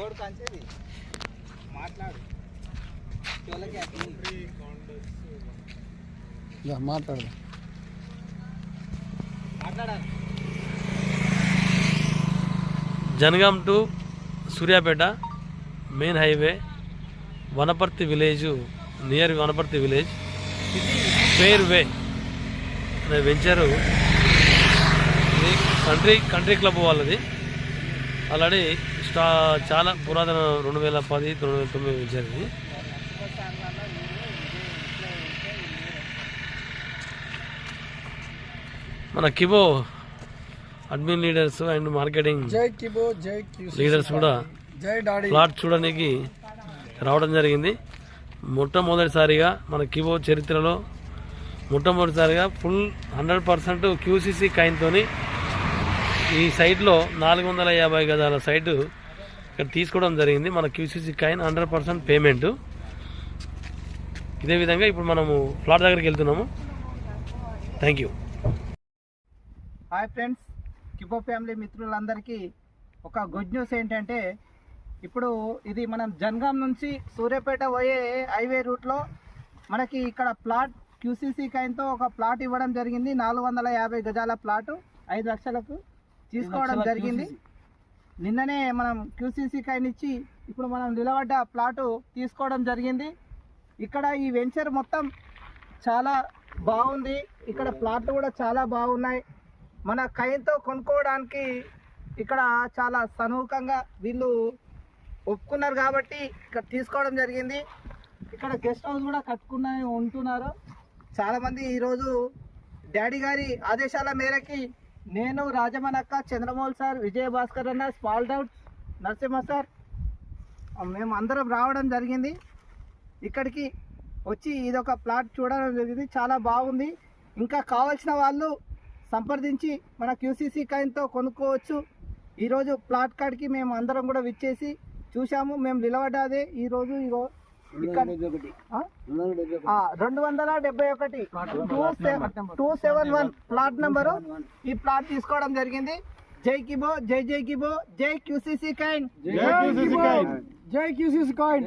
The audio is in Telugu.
కోడి కంచేది మాట్లాడు మాట్లాడాలి. Jangaon to Suryapet main highway Wanaparthy village near Wanaparthy village fair way అనే వెంచరు కంట్రీ కంట్రీ క్లబ్ వాళ్ళది. ఆల్రెడీ స్టా చాలా పురాతన రెండు వేల పది రెండు వేల తొమ్మిది ఇది మన Kibo admin leaders and marketing Kibo leaders కూడా ప్లాట్ చూడడానికి రావడం జరిగింది. మొట్టమొదటిసారిగా మన కివో చరిత్రలో మొట్టమొదటిసారిగా ఫుల్ హండ్రెడ్ పర్సెంట్ క్యూసీసీ కాయిన్తోని ఈ సైట్లో నాలుగు వందల యాభై గజాల సైటు ఇక్కడ తీసుకోవడం జరిగింది. మన QCC coin hundred percent payment. ఇదే విధంగా ఇప్పుడు మనము ప్లాట్ దగ్గరికి వెళ్తున్నాము. Thank you hi friends Kibo family మిత్రులందరికీ ఒక గుడ్ న్యూస్ ఏంటంటే ఇప్పుడు ఇది మనం జన్గాం నుంచి సూర్యాపేట పోయే హైవే రూట్లో మనకి ఇక్కడ ప్లాట్ క్యూసీసీ కైన్తో ఒక ప్లాట్ ఇవ్వడం జరిగింది. నాలుగు వందల యాభై గజాల ప్లాటు ఐదు లక్షలకు. తీసుకోవడం జరిగింది. నిన్ననే మనం క్యూసీసీ కాయిన్ ఇచ్చి ఇప్పుడు మనం నిలబడ్డ ప్లాటు తీసుకోవడం జరిగింది. ఇక్కడ ఈ వెంచర్ మొత్తం చాలా బాగుంది. ఇక్కడ ప్లాట్లు కూడా చాలా బాగున్నాయి. మన కైన్తో కొనుక్కోవడానికి ఇక్కడ చాలా సనువుకంగా వీళ్ళు ఒప్పుకున్నారు కాబట్టి ఇక్కడ తీసుకోవడం జరిగింది. ఇక్కడ గెస్ట్ హౌస్ కూడా కట్టుకున్న ఉంటున్నారు. చాలామంది ఈరోజు డాడీ గారి ఆదేశాల మేరకి నేను రాజమనక్క చంద్రమౌళి సార్ విజయభాస్కర్ అన్న స్మాల్ డౌట్ నరసింహ సార్. మేము అందరం రావడం జరిగింది. ఇక్కడికి వచ్చి ఇది ఒక ప్లాట్ చూడడం జరిగింది. చాలా బాగుంది. ఇంకా కావాల్సిన వాళ్ళు సంప్రదించి మన క్యూసీసీ కాయిన్తో కొనుక్కోవచ్చు. ఈరోజు ప్లాట్ కార్డ్కి మేము అందరం కూడా విచ్చేసి చూసాము మేము నిలబడ్డాదే. ఈరోజు ఇగో రెండు వందల డెబ్బై ఒకటి. Two seven one plot number. ఈ ప్లాట్ తీసుకోవడం జరిగింది. జై కిబో జై జై కిబో జై క్యూసీసీ కైన్ జై క్యూసీ కాయిన్.